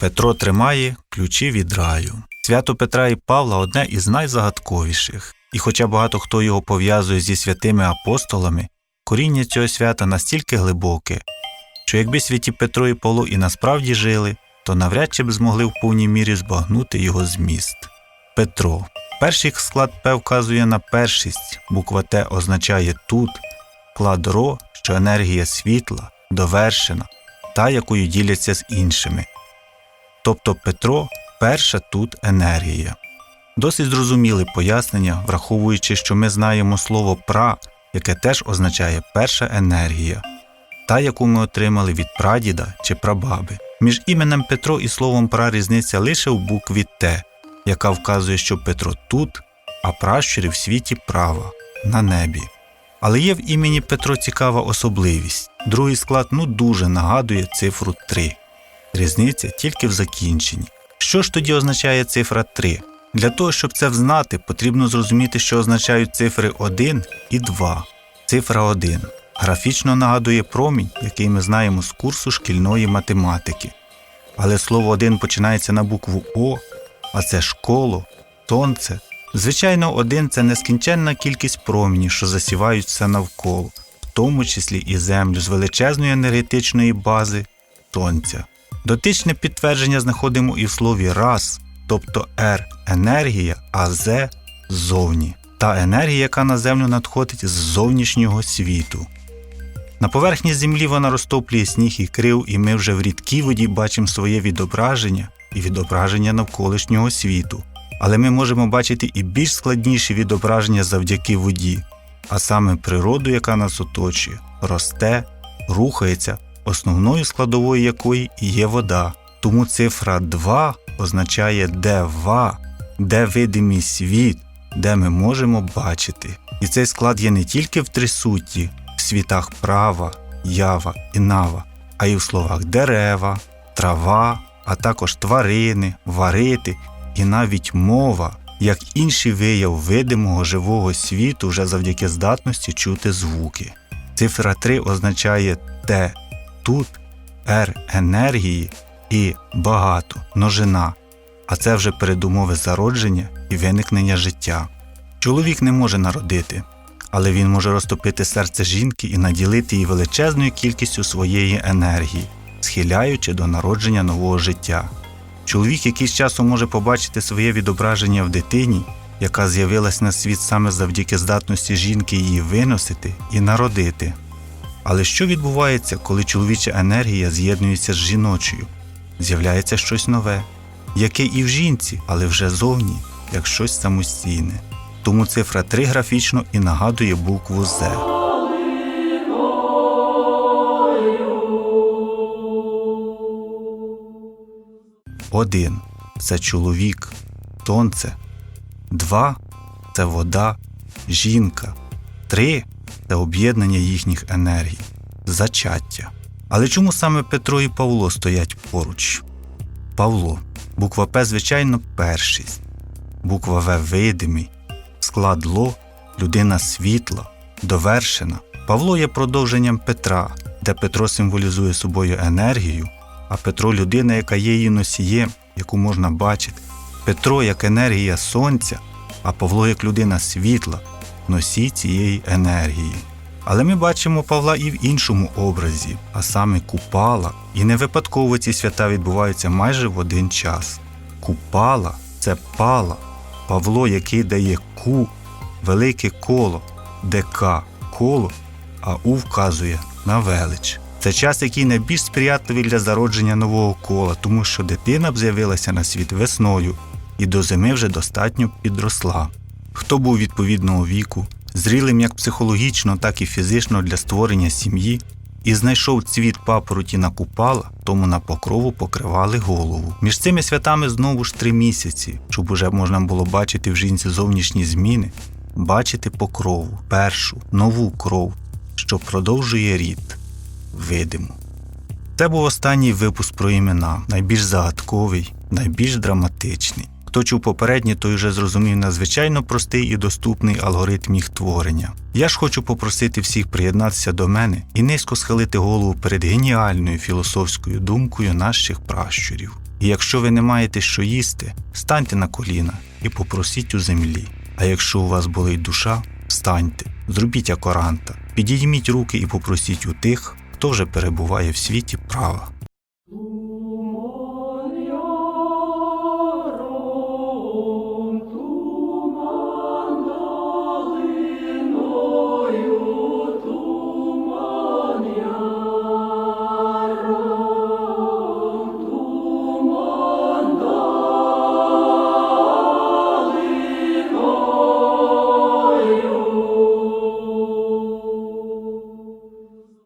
Петро тримає ключі від раю. Свято Петра і Павла одне із найзагадковіших, і хоча багато хто його пов'язує зі святими апостолами, коріння цього свята настільки глибоке, що якби святі Петро і Павло і насправді жили, то навряд чи б змогли в повній мірі збагнути його зміст. Петро. Перший склад П вказує на першість, буква Т означає тут, клад РО, що енергія світла, довершена, та, якою діляться з іншими. Тобто Петро перша тут енергія. Досить зрозуміле пояснення, враховуючи, що ми знаємо слово пра, яке теж означає перша енергія, та, яку ми отримали від прадіда чи прабаби. Між іменем Петро і словом пра різниця лише в букві Т, яка вказує, що Петро тут, а пращури в світі права, на небі. Але є в імені Петро цікава особливість. Другий склад ну дуже нагадує цифру 3. Різниця тільки в закінченні. Що ж тоді означає цифра 3? Для того, щоб це взнати, потрібно зрозуміти, що означають цифри 1 і 2. Цифра 1 графічно нагадує промінь, який ми знаємо з курсу шкільної математики. Але слово 1 починається на букву О, а це школо, сонце. Звичайно, 1 – це нескінченна кількість промінів, що засівають все навколо, в тому числі і землю з величезної енергетичної бази сонця. Дотичне підтвердження знаходимо і в слові раз, тобто R енергія, а Z ззовні. Та енергія, яка на землю надходить з зовнішнього світу. На поверхні землі вона розтоплює сніг і крив, і ми вже в рідкій воді бачимо своє відображення і відображення навколишнього світу. Але ми можемо бачити і більш складніші відображення завдяки воді, а саме природу, яка нас оточує, росте, рухається, основною складовою якої є вода. Тому цифра 2 означає де ва, де видимий світ, де ми можемо бачити. І цей склад є не тільки в трисутті, в світах права, ява і нава, а й в словах дерева, трава, а також тварини, варити і навіть мова, як інший вияв видимого живого світу вже завдяки здатності чути звуки. Цифра 3 означає те, тут Р енергії і багато, множина, а це вже передумови зародження і виникнення життя. Чоловік не може народити, але він може розтопити серце жінки і наділити її величезною кількістю своєї енергії, схиляючи до народження нового життя. Чоловік якийсь часом може побачити своє відображення в дитині, яка з'явилась на світ саме завдяки здатності жінки її виносити і народити. Але що відбувається, коли чоловіча енергія з'єднується з жіночою? З'являється щось нове, яке і в жінці, але вже зовні, як щось самостійне. Тому цифра 3 графічно і нагадує букву З. Один це чоловік, сонце. Два це вода, жінка. Три це об'єднання їхніх енергій, зачаття. Але чому саме Петро і Павло стоять поруч? Павло. Буква П, звичайно, першість. Буква В видимий. Склад Ло людина світла, довершена. Павло є продовженням Петра, де Петро символізує собою енергію, а Петро людина, яка є її носієм, яку можна бачити. Петро як енергія сонця, а Павло як людина світла, носій цієї енергії. Але ми бачимо Павла і в іншому образі, а саме Купала. І не випадково ці свята відбуваються майже в один час. Купала це пала, Павло, який дає ку, велике коло, де К коло, а У вказує на велич. Це час, який найбільш сприятливий для зародження нового кола, тому що дитина б з'явилася на світ весною і до зими вже достатньо підросла. Хто був відповідного віку, зрілим як психологічно, так і фізично для створення сім'ї, і знайшов цвіт папороті на купала, тому на покрову покривали голову. Між цими святами знову ж три місяці, щоб уже можна було бачити в жінці зовнішні зміни, бачити покрову, першу, нову кров, що продовжує рід, видиму. Це був останній випуск про імена, найбільш загадковий, найбільш драматичний. Хто чув попередній, той вже зрозумів надзвичайно простий і доступний алгоритм їх творення. Я ж хочу попросити всіх приєднатися до мене і низько схилити голову перед геніальною філософською думкою наших пращурів. І якщо ви не маєте що їсти, станьте на коліна і попросіть у землі. А якщо у вас болить душа, встаньте, зробіть акоранта, підійміть руки і попросіть у тих, хто вже перебуває в світі права.